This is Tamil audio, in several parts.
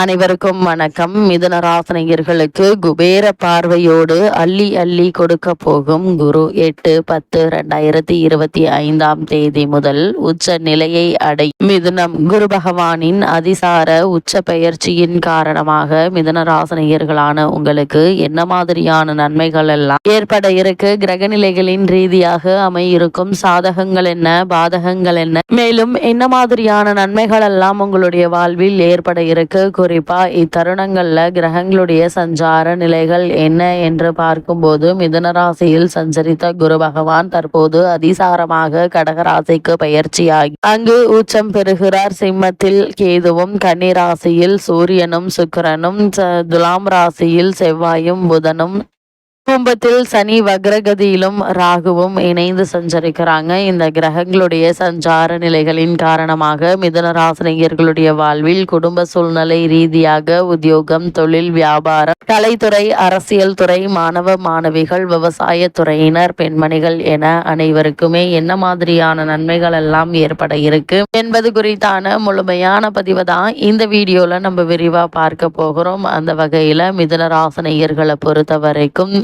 அனைவருக்கும் வணக்கம். மிதுன ராசனையர்களுக்கு குபேர பார்வையோடு அள்ளி அள்ளி கொடுக்க போகும் குரு எட்டு பத்து ரெண்டாயிரத்தி இருபத்தி ஐந்தாம் தேதி முதல் உச்ச நிலையை அடை மிதுனம். குரு பகவானின் அதிசார உச்ச பெயர்ச்சியின் காரணமாக மிதுன ராசனையர்களான உங்களுக்கு என்ன மாதிரியான நன்மைகள் எல்லாம் ஏற்பட இருக்கு? கிரகநிலைகளின் ரீதியாக அமையிருக்கும் சாதகங்கள் என்ன? பாதகங்கள் என்ன? மேலும் என்ன மாதிரியான நன்மைகள் எல்லாம் உங்களுடைய வாழ்வில் ஏற்பட இருக்கு? குறிப்பா இத்தருணங்கள்ல கிரகங்களுடைய சஞ்சார நிலைகள் என்ன என்று பார்க்கும்போது மிதுன ராசியில் சஞ்சரித்த குரு பகவான் தற்போது அதிசாரமாக கடகராசிக்கு பயிற்சியாகி அங்கு உச்சம் பெறுகிறார். சிம்மத்தில் கேதுவும் கன்னி ராசியில் சூரியனும் சுக்கிரனும் துலாம் ராசியில் செவ்வாயும் புதனும் கும்பத்தில் சனி வக்ரகதியிலும் ராகுவும் இணைந்து சஞ்சரிக்கிறாங்க. இந்த கிரகங்களுடைய சஞ்சார நிலைகளின் காரணமாக மிதுன ராசினியர்களுடைய வாழ்வில் குடும்ப சூழ்நிலை ரீதியாக உத்தியோகம் தொழில் வியாபாரம் கலைத்துறை அரசியல் துறை மாணவ மாணவிகள் விவசாய துறையினர் பெண்மணிகள் என அனைவருக்குமே என்ன மாதிரியான நன்மைகள் எல்லாம் ஏற்பட இருக்கு என்பது குறித்தான முழுமையான பதிவு தான் இந்த வீடியோல நம்ம விரிவா பார்க்க போகிறோம். அந்த வகையில மிதுன ராசினியர்களை பொறுத்த வரைக்கும்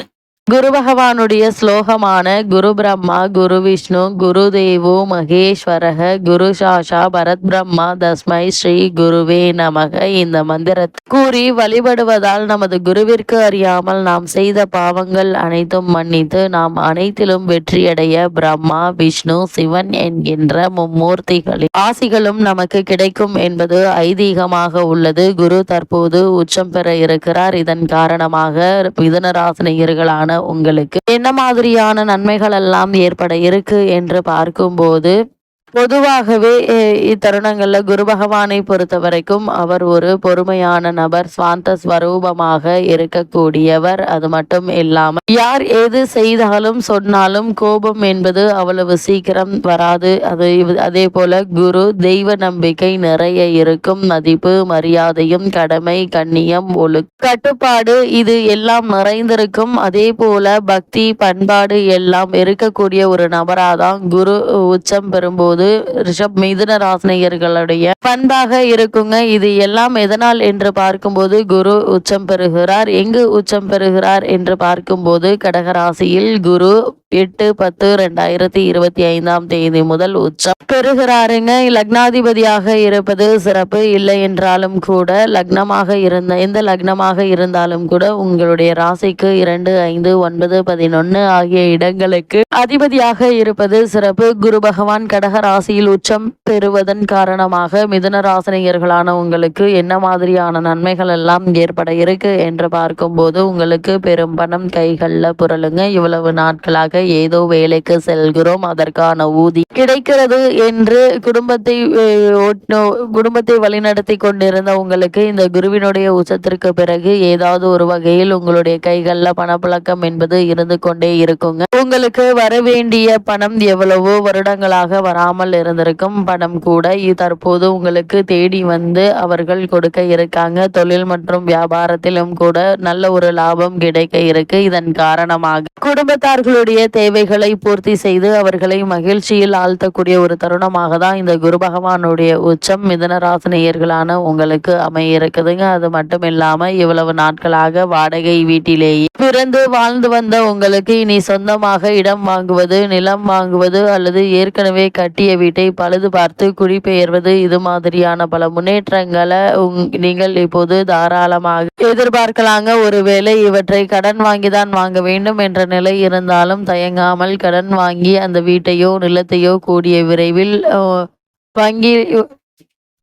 குரு பகவானுடைய ஸ்லோகமான குரு பிரம்மா குரு விஷ்ணு குரு தேவோ மகேஸ்வரக குரு சாஷா பரத் பிரம்மா தஸ்மை ஸ்ரீ குருவே நமக. இந்த மந்திரத்தை கூறி வழிபடுவதால் நமது குருவிற்கு அறியாமல் நாம் செய்த பாவங்கள் அனைத்தும் மன்னித்து நாம் அனைத்திலும் வெற்றியடைய பிரம்மா விஷ்ணு சிவன் என்கின்ற மும்மூர்த்திகளின் ஆசிகளும் நமக்கு கிடைக்கும் என்பது ஐதீகமாக உள்ளது. குரு தற்போது உச்சம் பெற இருக்கிறார். இதன் காரணமாக மிதனராசினியர்களான உங்களுக்கு என்ன மாதிரியான நன்மைகள் எல்லாம் ஏற்பட இருக்கு என்று பார்க்கும்போது பொதுவாகவே இத்தருணங்களில் குரு பகவானை பொறுத்த வரைக்கும் அவர் ஒரு பொறுமையான நபர் சுவாந்த ஸ்வரூபமாக இருக்கக்கூடியவர். அது மட்டும் இல்லாமல் யார் எது செய்தாலும் சொன்னாலும் கோபம் என்பது அவ்வளவு சீக்கிரம் வராது. அது அதே போல குரு தெய்வ நம்பிக்கை நிறைய இருக்கும். மதிப்பு மரியாதையும் கடமை கண்ணியம் ஒழு கட்டுப்பாடு இது எல்லாம் நிறைந்திருக்கும். அதே போல பக்தி பண்பாடு எல்லாம் இருக்கக்கூடிய ஒரு நபராதான் குரு. உச்சம் பெறும்போது ரிஷப் மிதுன ராசினியர்களுடைய பண்பாக இருக்குங்க. இது எல்லாம் எதனால் என்று பார்க்கும்போது குரு உச்சம் பெறுகிறார். எங்கு உச்சம் பெறுகிறார் என்று பார்க்கும்போது கடகராசியில் குரு எட்டு பத்து ரெண்டாயிரத்தி இருபத்தி ஐந்தாம் தேதி முதல் உச்சம் பெறுகிறாருங்க. லக்னாதிபதியாக இருப்பது சிறப்பு. இல்லை என்றாலும் கூட லக்னமாக இருந்த எந்த லக்னமாக இருந்தாலும் கூட உங்களுடைய ராசிக்கு இரண்டு ஐந்து ஒன்பது பதினொன்னு ஆகிய இடங்களுக்கு அதிபதியாக இருப்பது சிறப்பு. குரு பகவான் கடக ராசியில் உச்சம் பெறுவதன் காரணமாக மிதுன ராசினியர்களான உங்களுக்கு என்ன மாதிரியான நன்மைகள் எல்லாம் ஏற்பட இருக்கு என்று பார்க்கும்போது உங்களுக்கு பெரும் பணம் கைகளில் புரளுங்க. இவ்வளவு நாட்களாக ஏதோ வேலைக்கு செல்கிறோம். அதற்கான ஊதி கிடைக்கிறது என்று குடும்பத்தை குடும்பத்தை வழிநடத்தி கொண்டிருந்த உங்களுக்கு இந்த குருவினுடைய உச்சத்திற்கு பிறகு ஏதாவது ஒரு வகையில் உங்களுடைய கைகளில் பணப்புழக்கம் என்பது இருந்து கொண்டே இருக்குங்க. உங்களுக்கு வர வேண்டிய பணம் எவ்வளவோ வருடங்களாக வராமல் இருந்திருக்கும். பணம் கூட தற்போது உங்களுக்கு தேடி வந்து அவர்கள் கொடுக்க இருக்காங்க. தொழில் மற்றும் வியாபாரத்திலும் கூட நல்ல ஒரு லாபம் கிடைக்க இருக்கு. இதன் காரணமாக குடும்பத்தார்களுடைய தேவைகளை பூர்த்தி செய்து அவர்களை மகிழ்ச்சியில் ஆழ்த்தக்கூடிய ஒரு தருணமாக தான் இந்த குரு பகவானுடைய உச்சம் மிதனராசினியர்களான உங்களுக்கு அமைய இருக்குதுங்க அது மட்டும் இல்லாம இவ்வளவு நாட்களாக வாடகை வீட்டிலேயே பிறந்து வாழ்ந்து வந்த உங்களுக்கு இனி சொந்தமாக இடம் வாங்குவது நிலம் வாங்குவது அல்லது ஏற்கனவே கட்டிய வீட்டை பழுது பார்த்து குடிபெயர்வது இது மாதிரியான பல முன்னேற்றங்களை உங்- நீங்கள் இப்போது தாராளமாக எதிர்பார்க்கலாங்க. ஒருவேளை இவற்றை கடன் வாங்கிதான் வாங்க வேண்டும் என்ற நிலை இருந்தாலும் தயங்காமல் கடன் வாங்கி அந்த வீட்டையோ நிலத்தையோ கூடிய விரைவில் வங்கி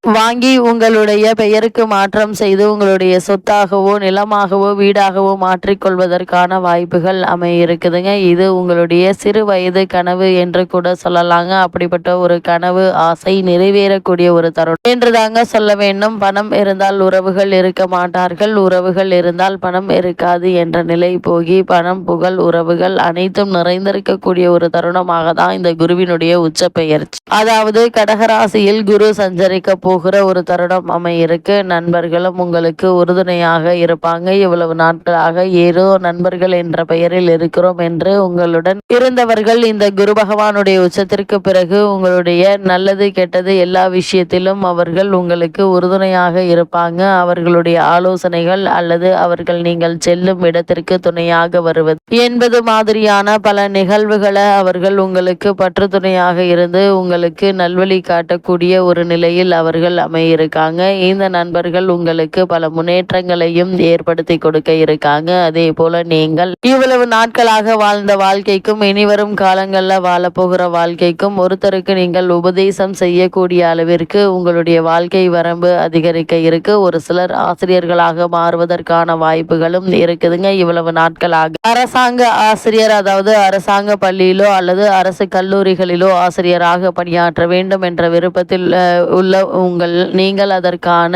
வாங்கி உங்களுடைய பெயருக்கு மாற்றம் செய்து உங்களுடைய சொத்தாகவோ நிலமாகவோ வீடாகவோ மாற்றிக்கொள்வதற்கான வாய்ப்புகள் அமைய இருக்குதுங்க இது உங்களுடைய சிறு வயது கனவு என்று கூட சொல்லலாங்க. அப்படிப்பட்ட ஒரு கனவு ஆசை நிறைவேறக்கூடிய ஒரு தருணம் என்று தாங்க சொல்ல வேண்டும். பணம் இருந்தால் உறவுகள் இருக்க மாட்டார்கள். உறவுகள் இருந்தால் பணம் இருக்காது என்ற நிலை போகி பணம் புகழ் உறவுகள் அனைத்தும் நிறைந்திருக்கக்கூடிய ஒரு தருணமாக தான் இந்த குருவினுடைய உச்ச பெயர்ச்சி அதாவது கடகராசியில் குரு சஞ்சரிக்க போகிற ஒரு தருணம் அமையிருக்கு. நண்பர்களும் உங்களுக்கு உறுதுணையாக இருப்பாங்க. இவ்வளவு நாட்களாக ஏதோ நண்பர்கள் என்ற பெயரில் இருக்கிறோம் என்று உங்களுடன் இருந்தவர்கள் இந்த குரு பகவானுடைய உச்சத்திற்கு பிறகு உங்களுடைய நல்லது கெட்டது எல்லா விஷயத்திலும் அவர்கள் உங்களுக்கு உறுதுணையாக இருப்பாங்க. அவர்களுடைய ஆலோசனைகள் அல்லது அவர்கள் நீங்கள் செல்லும் இடத்திற்கு துணையாக வருவது என்பது மாதிரியான பல நிகழ்வுகளை அவர்கள் உங்களுக்கு பற்று துணையாக இருந்து உங்களுக்கு நல்வழி காட்டக்கூடிய ஒரு நிலையில் அவர்கள் அமையிருக்காங்க. இந்த நண்பர்கள் உங்களுக்கு பல முன்னேற்றங்களையும் ஏற்படுத்தி கொடுக்க இருக்காங்க. அதே போல நீங்கள் இவ்வளவு நாட்களாக வாழ்ந்த வாழ்க்கைக்கும் இனிவரும் காலங்களில் வாழப்போகிற வாழ்க்கைக்கும் ஒருத்தருக்கு நீங்கள் உபதேசம் செய்யக்கூடிய அளவிற்கு உங்களுடைய வாழ்க்கை வரம்பு அதிகரிக்க இருக்கு. ஒரு சிலர் ஆசிரியர்களாக மாறுவதற்கான வாய்ப்புகளும் இருக்குதுங்க. இவ்வளவு நாட்களாக அரசாங்க ஆசிரியர் அதாவது அரசாங்க பள்ளியிலோ அல்லது அரசு கல்லூரிகளிலோ ஆசிரியராக பணியாற்ற வேண்டும் என்ற விருப்பத்தில் உள்ள உங்கள் நீங்கள் அதற்கான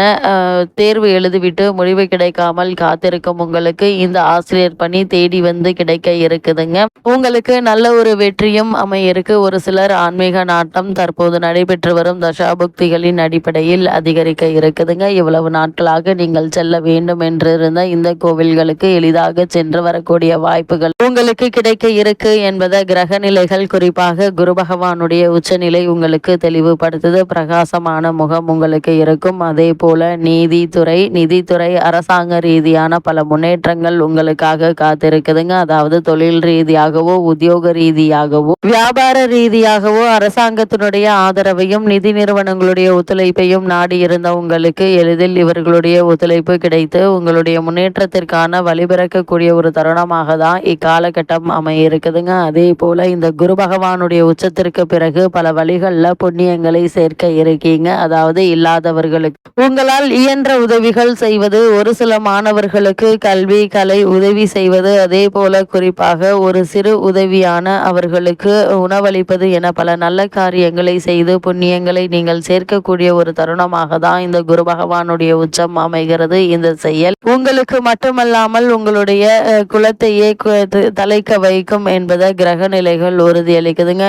தேர்வு எழுதிவிட்டு முடிவு கிடைக்காமல் காத்திருக்கும் உங்களுக்கு இந்த ஆசிரியர் பணி தேடி வந்து கிடைக்க இருக்குதுங்க. உங்களுக்கு நல்ல ஒரு வெற்றியும் அமையிருக்கு. ஒரு சிலர் ஆன்மீக நாட்டம் தற்போது நடைபெற்று வரும் தசாபுக்திகளின் அடிப்படையில் அதிகரிக்க இருக்குதுங்க. இவ்வளவு நாட்களாக நீங்கள் செல்ல வேண்டும் என்று இருந்த இந்த கோவில்களுக்கு எளிதாக சென்று வரக்கூடிய வாய்ப்புகள் உங்களுக்கு கிடைக்க இருக்கு என்பதை கிரக நிலைகள் குறிப்பாக குரு பகவானுடைய உச்சநிலை உங்களுக்கு தெளிவுபடுத்துது. பிரகாசமான முகம் உங்களுக்கு இருக்கும். அதே போல நீதித்துறை நிதித்துறை அரசாங்க ரீதியான பல முன்னேற்றங்கள் உங்களுக்காக காத்திருக்குதுங்க. அதாவது தொழில் ரீதியாகவோ உத்தியோக ரீதியாகவோ வியாபார ரீதியாகவோ அரசாங்கத்தினுடைய ஆதரவையும் நிதி நிறுவனங்களுடைய ஒத்துழைப்பையும் நாடி இருந்த உங்களுக்கு எளிதில் இவர்களுடைய ஒத்துழைப்பு கிடைத்து உங்களுடைய முன்னேற்றத்திற்கான வழிபிறக்கக்கூடிய ஒரு தருணமாக தான் இக்காலகட்டம் அமைய இருக்குதுங்க அதே போல இந்த குரு பகவானுடைய உச்சத்திற்கு பிறகு பல வழிகளில் புண்ணியங்களை சேர்க்க இருக்கீங்க. அதாவது இல்லாதவர்களுக்கு. உங்களால் இயன்ற உதவிகள் செய்வது ஒரு சில மாணவர்களுக்கு கல்வி கலை உதவி செய்வது அதே போல குறிப்பாக ஒரு சிறு உதவியான அவர்களுக்கு உணவளிப்பது என பல நல்ல காரியங்களை செய்து புண்ணியங்களை நீங்கள் சேர்க்கக்கூடிய ஒரு தருணமாக தான் இந்த குரு பகவானுடைய உச்சம் அமைகிறது இந்த செயல். உங்களுக்கு மட்டுமல்லாமல் உங்களுடைய குலத்தையே தலைக்க வைக்கும் என்பதை கிரக நிலைகள் உறுதியளிக்குதுங்க.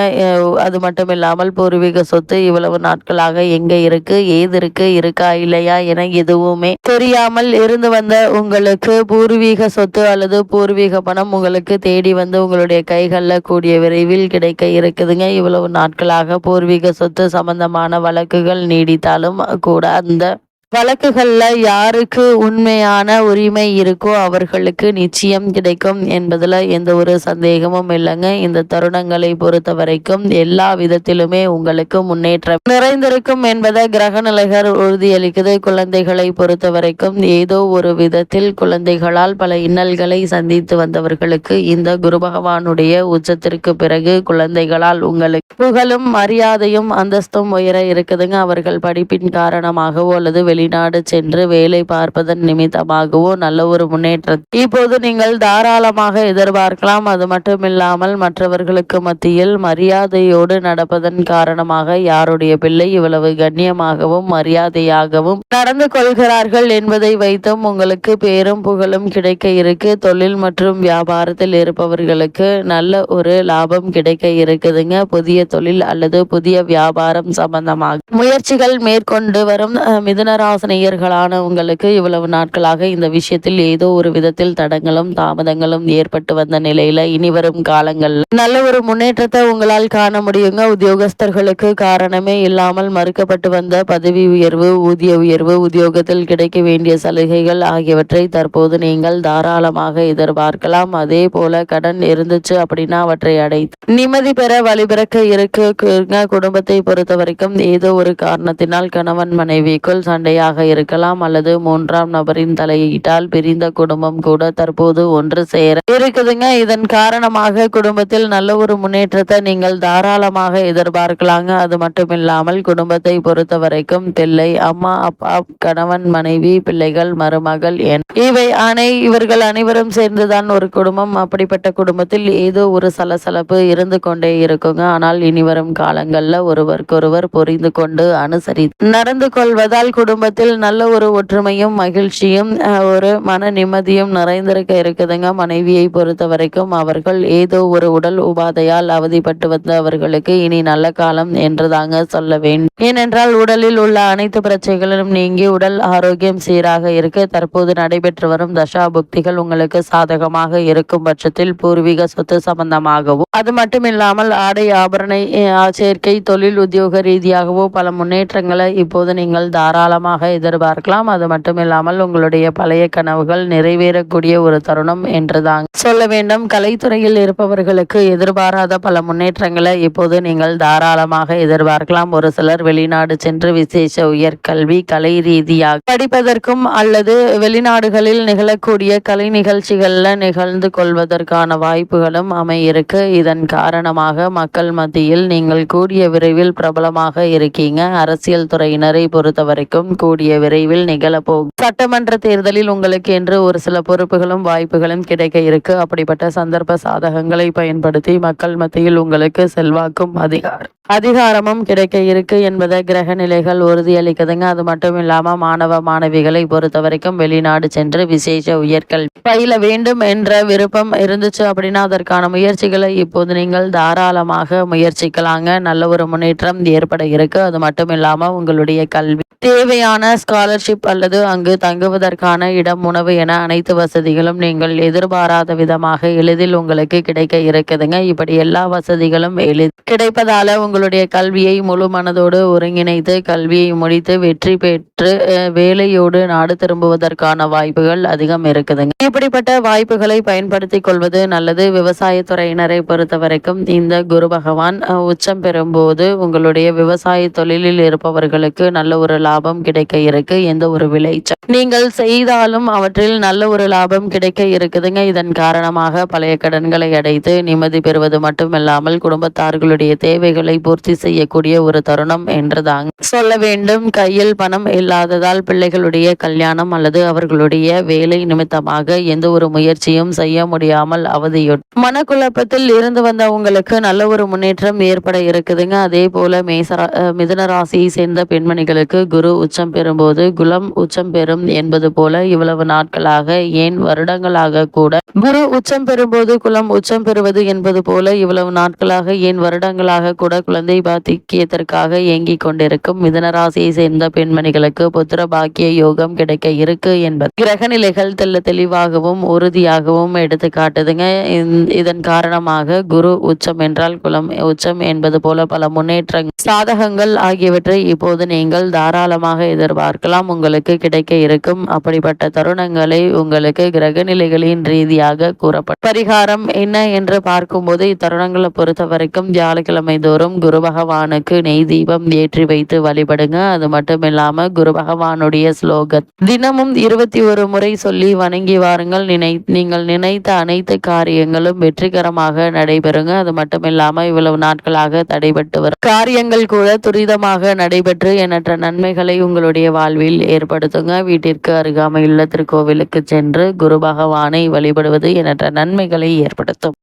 அது மட்டும் இல்லாமல் பூர்வீக சொத்து இவ்வளவு நாட்களாக எங்க இருக்கு? ஏது இருக்கு இருக்கா இல்லையா என எதுவுமே தெரியாமல் இருந்து வந்த உங்களுக்கு பூர்வீக சொத்து அல்லது பூர்வீக பணம் உங்களுக்கு தேடி வந்து உங்களுடைய கைகளில் கூடிய விரைவில் கிடைக்க இருக்குதுங்க. இவ்வளவு நாட்களாக பூர்வீக சொத்து சம்பந்தமான வழக்குகள் நீடித்தாலும் கூட அந்த வழக்குகளில் யாருக்கு உண்மையான உரிமை இருக்கோ அவர்களுக்கு நிச்சயம் கிடைக்கும் என்பதில் எந்த ஒரு சந்தேகமும் இல்லைங்க. இந்த தருணங்களை பொறுத்த வரைக்கும் எல்லா விதத்திலுமே உங்களுக்கு முன்னேற்றம் நிறைந்திருக்கும் என்பதை கிரக நிலைகள் உறுதியளிக்குது. குழந்தைகளை பொறுத்த வரைக்கும் ஏதோ ஒரு விதத்தில் குழந்தைகளால் பல இன்னல்களை சந்தித்து வந்தவர்களுக்கு இந்த குரு பகவானுடைய உச்சத்திற்கு பிறகு குழந்தைகளால் உங்களுக்கு புகழும் மரியாதையும் அந்தஸ்தும் உயர இருக்குதுங்க. அவர்கள் படிப்பின் காரணமாகவோ அல்லது வெளிநாடு சென்று வேலை பார்ப்பதன் நிமித்தமாகவோ நல்ல ஒரு முன்னேற்றம் இப்போது நீங்கள் தாராளமாக எதிர்பார்க்கலாம். அது மட்டுமில்லாமல் மற்றவர்களுக்கு மத்தியில் மரியாதையோடு நடப்பதன் காரணமாக யாருடைய பிள்ளை இவ்வளவு கண்ணியமாகவும் மரியாதையாகவும் நடந்து கொள்கிறார்கள் என்பதை வைத்தும் உங்களுக்கு பேரும் புகழும் கிடைக்க இருக்கு. தொழில் மற்றும் வியாபாரத்தில் இருப்பவர்களுக்கு நல்ல ஒரு லாபம் கிடைக்க இருக்குதுங்க. புதிய தொழில் அல்லது புதிய வியாபாரம் சம்பந்தமாக முயற்சிகள் மேற்கொண்டு வரும் அஹ், மிதுனராசினியர்களான உங்களுக்கு இவ்வளவு நாட்களாக இந்த விஷயத்தில் ஏதோ ஒரு விதத்தில் தடங்களும் தாமதங்களும் ஏற்பட்டு வந்த நிலையில இனி வரும் காலங்கள் நல்ல ஒரு முன்னேற்றத்தை உங்களால் காண முடியுங்க. உத்தியோகஸ்தர்களுக்கு காரணமே இல்லாமல் மறுக்கப்பட்டு வந்த பதவி உயர்வு ஊதிய உயர்வு உத்தியோகத்தில் கிடைக்க வேண்டிய சலுகைகள் ஆகியவற்றை தற்போது நீங்கள் தாராளமாக எதிர்பார்க்கலாம். அதே போல கடன் இருந்துச்சு அப்படின்னா அவற்றை அடைத்து நிம்மதி பெற வழிபிறக்க இருக்குங்க குடும்பத்தை பொறுத்த வரைக்கும் ஏதோ ஒரு காரணத்தினால் கணவன் மனைவிக்குள் சண்டை தலையாக இருக்கலாம் அல்லது மூன்றாம் நபரின் தலையீட்டால் பிரிந்த குடும்பம் கூட தற்போது ஒன்று சேர இருக்குதுங்க. இதன் காரணமாக குடும்பத்தில் நல்ல ஒரு முன்னேற்றத்தை நீங்கள் தாராளமாக எதிர்பார்க்கலாங்க. அது மட்டும் இல்லாமல் குடும்பத்தை பொறுத்த வரைக்கும் பிள்ளை அம்மா அப்பா கணவன் மனைவி பிள்ளைகள் மருமகள் என் இவை அனை இவர்கள் அனைவரும் சேர்ந்துதான் ஒரு குடும்பம். அப்படிப்பட்ட குடும்பத்தில் ஏதோ ஒரு சலசலப்பு இருந்து கொண்டே இருக்குங்க. ஆனால் இனி வரும் காலங்களில் ஒருவருக்கொருவர் புரிந்து கொண்டு அனுசரி நடந்து கொள்வதால் குடும்ப குடும்பத்தில் நல்ல ஒரு ஒற்றுமையும் மகிழ்ச்சியும் ஒரு மன நிம்மதியும் நிறைந்திருக்க இருக்குதுங்க. மனைவியை பொறுத்த வரைக்கும் அவர்கள் ஏதோ ஒரு உடல் உபாதையால் அவதிப்பட்டு வந்த அவர்களுக்கு இனி நல்ல காலம் என்றுதாங்க சொல்ல வேண்டும். ஏனென்றால் உடலில் உள்ள அனைத்து பிரச்சனைகளும் நீங்கி உடல் ஆரோக்கியம் சீராக இருக்க. தற்போது நடைபெற்று வரும் தசா புக்திகள் உங்களுக்கு சாதகமாக இருக்கும் பட்சத்தில் பூர்வீக சொத்து சம்பந்தமாகவும் அது மட்டுமில்லாமல் ஆடை ஆபரண சேர்க்கை தொழில் உத்தியோக ரீதியாகவோ பல முன்னேற்றங்களை இப்போது நீங்கள் தாராளமாக எதிர்பார்க்கலாம். அது மட்டும் இல்லாமல் உங்களுடைய பழைய கனவுகள் நிறைவேறக்கூடிய ஒரு தருணம் என்றுதான் சொல்ல வேண்டும் கலைத்துறையில் இருப்பவர்களுக்கு எதிர்பாராத பல முன்னேற்றங்களை இப்போது நீங்கள் தாராளமாக எதிர்பார்க்கலாம். ஒரு சிலர் வெளிநாடு சென்று விசேஷ உயர்கல்வி கலை ரீதியாக படிப்பதற்கும் அல்லது வெளிநாடுகளில் நிகழக்கூடிய கலை நிகழ்ச்சிகளில் நிகழ்ந்து கொள்வதற்கான வாய்ப்புகளும் அமையிருக்கு. இதன் காரணமாக மக்கள் மத்தியில் நீங்கள் கூடிய விரைவில் பிரபலமாக இருக்கீங்க. அரசியல் துறையினரை பொறுத்த வரைக்கும் கூடிய விரைவில் நிகழப்போகும் சட்டமன்ற தேர்தலில் உங்களுக்கு என்று ஒரு சில பொறுப்புகளும் வாய்ப்புகளும் கிடைக்க இருக்கு. அப்படிப்பட்ட சந்தர்ப்ப சாதகங்களை பயன்படுத்தி மக்கள் மத்தியில் உங்களுக்கு செல்வாக்கும் அதிகாரம் அதிகாரமும் கிடைக்க இருக்கு என்பதை கிரக நிலைகள் உறுதியளிக்குதுங்க. அது மட்டும் இல்லாம மாணவ மாணவிகளை பொறுத்த வரைக்கும் வெளிநாடு சென்று விசேஷ உயர்கல்வி பயில வேண்டும் என்ற விருப்பம் இருந்துச்சு அப்படின்னா அதற்கான முயற்சிகளை இப்போது நீங்கள் தாராளமாக முயற்சிக்கலாங்க. நல்ல ஒரு முன்னேற்றம் ஏற்பட இருக்கு. அது மட்டும் இல்லாம உங்களுடைய கல்வி தேவையான ஸ்காலர்ஷிப் அல்லது அங்கு தங்குவதற்கான இடம் உணவு என அனைத்து வசதிகளும் நீங்கள் எதிர்பாராத விதமாக எளிதில் உங்களுக்கு கிடைக்க இருக்குதுங்க. இப்படி எல்லா வசதிகளும் எளி கிடைப்பதால உங்களுடைய கல்வியை முழு மனதோடு ஒருங்கிணைத்து கல்வியை முடித்து வெற்றி பெற்று வேலையோடு நாடு திரும்புவதற்கான வாய்ப்புகள் அதிகம் இருக்குதுங்க. இப்படிப்பட்ட வாய்ப்புகளை பயன்படுத்தி கொள்வது நல்லது. விவசாயத்துறையினரை பொறுத்த வரைக்கும் இந்த குரு பகவான் உச்சம் பெறும்போது உங்களுடைய விவசாய தொழிலில் இருப்பவர்களுக்கு நல்ல ஒரு லாபம் கிடைக்கும். கிடைக்க இருக்கு எந்த ஒரு விளைச்சல். நீங்கள் செய்தாலும் அவற்றில் நல்ல ஒரு லாபம் கிடைக்க இருக்குதுங்க. இதன் காரணமாக பழைய கடன்களை அடைத்து நிம்மதி பெறுவது மட்டுமில்லாமல் குடும்பத்தார்களுடைய தேவைகளை பூர்த்தி செய்யக்கூடிய ஒரு தருணம் என்றுதாங்க சொல்ல வேண்டும். கையில் பணம் இல்லாததால் பிள்ளைகளுடைய கல்யாணம் அல்லது அவர்களுடைய வேலை நிமித்தமாக எந்த ஒரு முயற்சியும் செய்ய முடியாமல் அவதியுடன் மனக்குழப்பத்தில் இருந்து வந்த உங்களுக்கு நல்ல ஒரு முன்னேற்றம் ஏற்பட இருக்குதுங்க. அதே போல மேசரா மிதன ராசியை சேர்ந்த பெண்மணிகளுக்கு குரு உச்சம் பெறும்போது குலம் உச்சம் பெறும் என்பது போல இவ்வளவு நாட்களாக ஏன் வருடங்களாக கூட குரு உச்சம் பெறும்போது குலம் உச்சம் பெறுவது என்பது போல இவ்வளவு நாட்களாக ஏன் வருடங்களாக கூட குழந்தை பாக்கியத்திற்காக ஏங்கிக் கொண்டிருக்கும் மிதுன ராசியை சேர்ந்த பெண்மணிகளுக்கு புத்திர பாக்கிய யோகம் கிடைக்க இருக்கு என்பது. கிரக நிலைகள் தெல்ல தெளிவாகவும் உறுதியாகவும் எடுத்து காட்டுதுங்க. இதன் காரணமாக குரு உச்சம் என்றால் குலம் உச்சம் என்பது போல பல முன்னேற்றங்கள் சாதகங்கள் ஆகியவற்றை இப்போது நீங்கள் தாராளமாக எதிர்பார்க்கலாம். உங்களுக்கு கிடைக்க இருக்கும். அப்படிப்பட்ட தருணங்களை உங்களுக்கு கிரக நிலைகளின் ரீதியாக கூறப்படும். பரிகாரம் என்ன என்று பார்க்கும்போது இத்தருணங்களை பொறுத்த வரைக்கும் வியாழக்கிழமை தோறும் குரு பகவானுக்கு நெய் தீபம் ஏற்றி வைத்து வழிபடுங்க. அது மட்டும் இல்லாம குரு பகவானுடைய ஸ்லோக தினமும் இருபத்தி ஒரு முறை சொல்லி வணங்கி வாருங்கள். நினை நீங்கள் நினைத்த அனைத்து காரியங்களும் வெற்றிகரமாக நடைபெறுங்க. அது மட்டும் இல்லாம இவ்வளவு நாட்களாக தடைபட்டு வரும். காரியங்கள் கூட துரிதமாக நடைபெற்று எண்ணற்ற நன்மைகளை உங்களுடைய வாழ்வில் ஏற்படுத்துங்க. வீட்டிற்கு அருகாமையுள்ள திருக்கோவிலுக்கு சென்று குரு பகவானை வழிபடுவது எண்ணற்ற நன்மைகளை ஏற்படுத்தும்.